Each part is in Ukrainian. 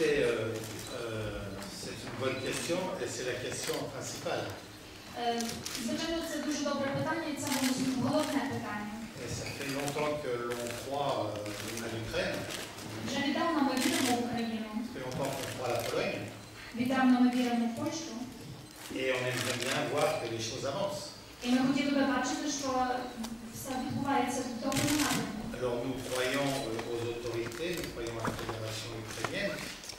Euh, euh, c'est une bonne question et c'est la question principale. Et ça fait longtemps que l'on croit euh, à l'Ukraine. Ça fait longtemps qu'on croit à la Pologne. Et on aimerait bien voir que les choses avancent. Alors nous croyons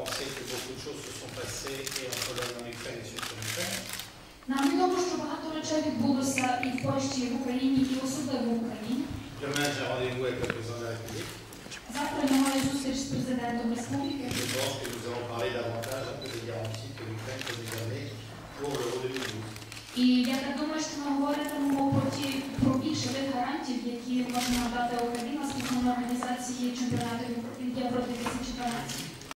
on sait que beaucoup de choses se sont passées et en Pologne, en Ukraine et surtout en Ukraine. Нам відомо, що багато речей відбулося і в Польщі, і в Україні, і особливо в Україні. Demain, j'ai rendez-vous avec le président de la République. Завтра я маю зустріч з президентом республіки. Je pense que nous allons parler davantage un peu des garanties que l'Ukraine peut nous donner pour l'euro 2012. І я так думаю, що ми говоритимемо про ті про більше тих гарантій, які можна надати Україна стосовно організації чемпіонату Євро 2012.